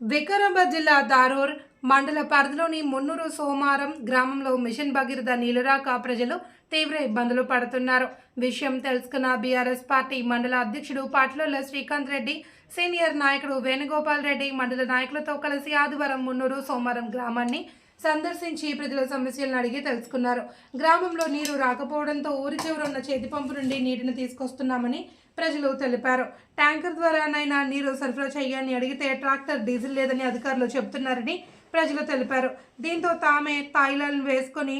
వికారాబాద్ జిల్లా దారూర్ మండల పరిధిలోని మున్నూరు సోమారం గ్రామంలో మిషన్ భగీరథ నీలురాక ప్రజలు తీవ్ర ఇబ్బందులు పడుతున్నారు. విషయం తెలుసుకున్న బీఆర్ఎస్ పార్టీ మండల అధ్యక్షుడు పాట్ల శ్రీకాంత్ రెడ్డి సీనియర్ నాయకుడు వేణుగోపాల్ రెడ్డి మండల నాయకులతో కలిసి ఆదివారం మున్నూరు సోమారం గ్రామాన్ని సందర్శించి ప్రజల సమస్యలను అడిగి తెలుసుకున్నారు. గ్రామంలో నీరు రాకపోవడంతో ఊరి చివర ఉన్న చేతి పంపు నుండి నీటిని తీసుకొస్తున్నామని ప్రజలు తెలిపారు. ట్యాంకర్ ద్వారానైనా నీరు సరఫరా చేయాలని అడిగితే ట్రాక్టర్ డీజిల్ లేదని అధికారులు చెబుతున్నారని ప్రజలు తెలిపారు. దీంతో తామే తాయిలను వేసుకొని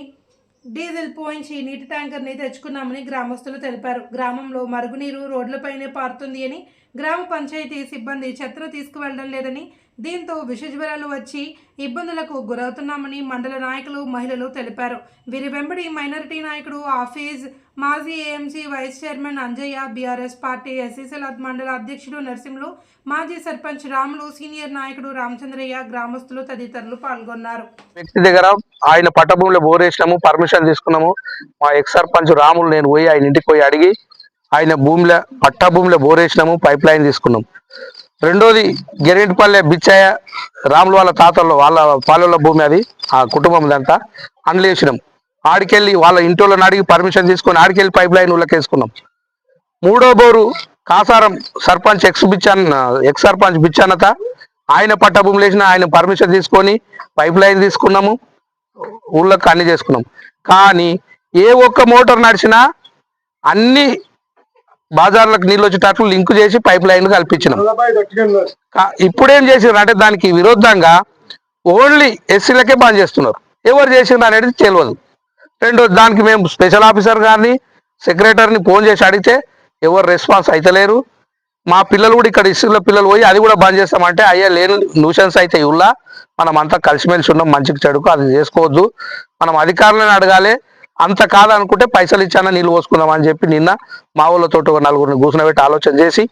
డీజిల్ పోయించి నీటి ట్యాంకర్ని తెచ్చుకున్నామని గ్రామస్తులు తెలిపారు. గ్రామంలో మరుగునీరు రోడ్లపైనే పారుతుంది అని గ్రామ పంచాయతీ సిబ్బంది చెత్తను తీసుకువెళ్ళడం లేదని దీంతో విషజ్వరాలు వచ్చి ఇబ్బందులకు గురవుతున్నామని మండల నాయకులు మహిళలు తెలిపారు. వీరి వెంబడి మైనారిటీ నాయకుడు ఆఫీజ్ మాజీ AMC vice chairman Anjaiah BRS party ఎస్సీసీల మండల అధ్యక్షుడు నరసింహులు మాజీ సర్పంచ్ రాములు సీనియర్ నాయకుడు రామచంద్రయ్య గ్రామస్తులు తదితరులు పాల్గొన్నారు. వ్యక్తి దగ్గర ఆయన పట్టభూమిలో బోరేసినాము పర్మిషన్ తీసుకున్నాము. మా ఎక్స్ సర్పంచ్ రాములు నేను పోయి ఆయన ఇంటికి పోయి అడిగి ఆయన భూమిలో పట్టభూమిలో భూమిలో పైప్ లైన్ తీసుకున్నాం. రెండోది గెరెంటిపల్లె బిచ్చయ్య రాములు వాళ్ళ తాతల్లో వాళ్ళ పాలెల భూమి అది ఆ కుటుంబం ఇదంతా అండ్లు వేసినాం. ఆడికెళ్ళి వాళ్ళ ఇంటోళ్ళని అడిగి పర్మిషన్ తీసుకొని ఆడికెళ్ళి పైప్ లైన్ ఉళ్ళకేసుకున్నాం మూడో bore Kasaram sarpanch ex Bichan ex sarpanch బిచ్చానత ఆయన పట్ట భూములు వేసిన ఆయన పర్మిషన్ తీసుకొని పైప్ లైన్ తీసుకున్నాము. ఊళ్ళకి అన్ని చేసుకున్నాం. కానీ ఏ ఒక్క మోటార్ నడిచినా అన్ని బజార్లకు నీళ్ళు వచ్చేటట్లు లింక్ చేసి పైప్ లైన్ కల్పించినాం. ఇప్పుడేం చేసినారు అంటే దానికి విరుద్ధంగా ఓన్లీ ఎస్సీలకే బంద్ చేస్తున్నారు. ఎవరు చేసిండ్రు అనేది తెలియదు. రెండో దానికి మేము స్పెషల్ ఆఫీసర్ గారిని సెక్రటరీని ఫోన్ చేసి అడిగితే ఎవరు రెస్పాన్స్ అయితలేరు మా పిల్లలు కూడా ఇక్కడ ఇసుకుల పిల్లలు పోయి అది కూడా బంద్ చేస్తామంటే అయ్యా లేని న్యూషన్స్ అయితే ఇవ్వలా? మనం అంతా కలిసిమెలిసి ఉన్నాం మంచికి చెడుకు అది చేసుకోవద్దు. మనం అధికారులను అడగాలి అంత కాదనుకుంటే పైసలు ఇచ్చానా నీళ్ళు పోసుకుందాం అని చెప్పి నిన్న మా ఊళ్ళతో ఒక నలుగురిని కూర్చునబెట్టి ఆలోచన చేసి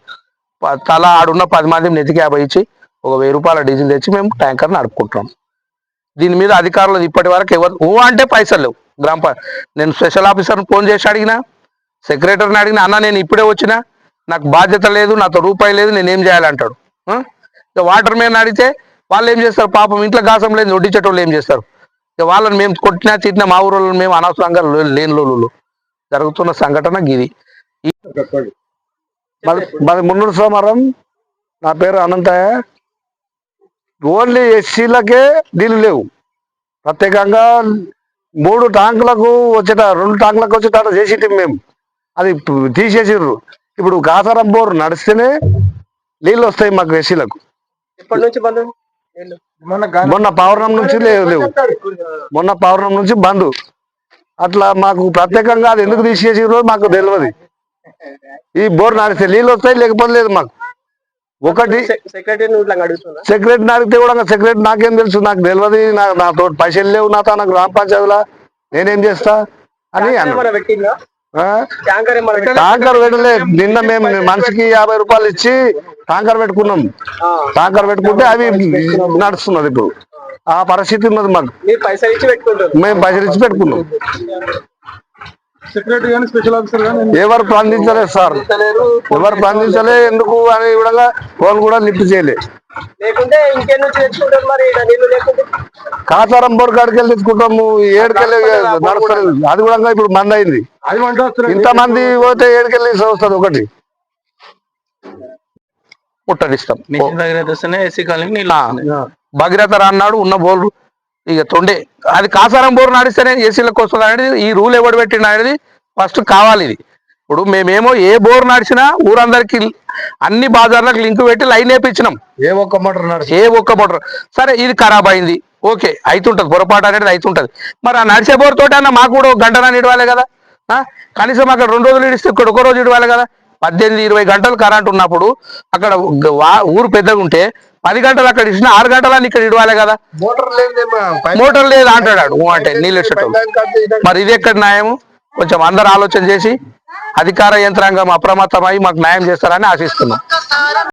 తల ఆడున్న పది మంది నెతికి యాభై ఇచ్చి ఒక వెయ్యి రూపాయల డీజిల్ తెచ్చి మేము ట్యాంకర్ నడుపుకుంటున్నాం. దీని మీద అధికారులు ఇప్పటి వరకు ఎవరు ఊ అంటే పైసలు లేవు. గ్రామ నేను స్పెషల్ ఆఫీసర్ని ఫోన్ చేసి అడిగినా సెక్రటరీని అడిగినా అన్న నేను ఇప్పుడే వచ్చినా నాకు బాధ్యత లేదు నాతో రూపాయి లేదు నేను ఏం చేయాలంటాడు? ఇక వాటర్ మ్యాన్ అడిగితే వాళ్ళు ఏం చేస్తారు? పాపం ఇంట్లో గాసం లేదు వడ్డించేటోళ్ళు ఏం చేస్తారు? ఇక వాళ్ళని మేము కొట్టినా తిట్టినా మా ఊరోళ్ళు మేము అనవసరంగా లేని లోలు జరుగుతున్న సంఘటన గిది. మాది మున్నూరు సోమవారం నా పేరు అనంతయ్య. ఓన్లీ ఎస్సీలకే నీళ్ళు లేవు. ప్రత్యేకంగా మూడు ట్యాంకులకు వచ్చేట రెండు ట్యాంకులకు వచ్చేట చేసి మేము. అది తీసేసిర్రు. ఇప్పుడు కాసారం బోర్ నడిస్తేనే నీళ్ళు వస్తాయి మాకు ఎస్సీలకు ఎప్పటి నుంచి బంద్? మొన్న పౌర్ణం నుంచి లేవు లేవు. మొన్న పౌర్ణం నుంచి బంద్. అట్లా మాకు ప్రత్యేకంగా అది ఎందుకు తీసేసిర్రో మాకు తెలియదు ఈ బోర్ నడిస్తే నీళ్ళు వస్తాయి లేకపోతే లేదు మాకు. ఒకటి సెక్రటరీ అడిగితే కూడా సెక్రటరీ నాకేం తెలుసు నాకు తెలియదు నా నాతో పైసలు లేవు నాతో నాకు గ్రామ పంచాయతీలా నేనేం చేస్తా అని? ట్యాంకర్ పెట్టలే నిన్న మేము మనిషికి యాభై రూపాయలు ఇచ్చి ట్యాంకర్ పెట్టుకున్నాం. ట్యాంకర్ పెట్టుకుంటే అవి నడుస్తున్నది ఇప్పుడు. ఆ పరిస్థితి ఉన్నది మాకు. మేము పైసలు ఇచ్చి పెట్టుకున్నాం సెక్రటరీ కానీ స్పెషల్ ఆఫీసర్ కానీ ఎవరు స్పందించలేదు సార్. ఎవరు స్పందించలే ఎందుకు అని విధంగా ఫోన్ కూడా లిఫ్ట్ చేయలే. కాతారం బోర్ కాడికి వెళ్ళి తెచ్చుకుంటాము ఏడుకెళ్ళి నడుస్తలేదు. అది కూడా ఇప్పుడు మంది అయింది. ఇంత మంది పోతే ఏడుకెళ్ళి వస్తుంది ఒకటి. ఆ, భగీరథ అన్నాడు ఉన్న బోర్లు ఇక తొండే అది కాసారం బోర్ నడిస్తేనే ఏసీలకు వస్తుంది అనేది ఈ రూల్ ఎవడు పెట్టిండు అనేది ఫస్ట్ కావాలి ఇది. ఇప్పుడు మేమేమో ఏ బోర్ నడిచినా ఊరందరికి అన్ని బజార్లకు లింక్ పెట్టి లైన్ వేపించినాం ఏ ఒక్క మోటార్ నడిచి ఏ ఒక్క మోటార్. సరే ఇది ఖరాబ్ అయింది. ఓకే అవుతుంటది పొరపాటు అనేది అవుతుంటది మరి ఆ నడిచే బోర్ తోటి అన్న మాకు కూడా ఒక గంటన ఇడవాలి కదా? కనీసం అక్కడ రెండు రోజులు ఇడిస్తే ఇక్కడ ఒక రోజు ఇడవాలి కదా? పద్దెనిమిది ఇరవై గంటలు కరెంట్ ఉన్నప్పుడు అక్కడ ఊరు పెద్దగా ఉంటే పది గంటలు అక్కడ ఇచ్చిన ఆరు గంటలని ఇక్కడ ఇడవాలి కదా. మోటార్ లేదు మోటార్ లేదు అంటాడు అంటే నీళ్ళు ఇచ్చేటోళ్ళు మరి ఇది ఎక్కడ న్యాయము? కొంచెం అందరు ఆలోచన చేసి అధికార యంత్రాంగం అప్రమత్తమై మాకు న్యాయం చేస్తారని ఆశిస్తున్నాం.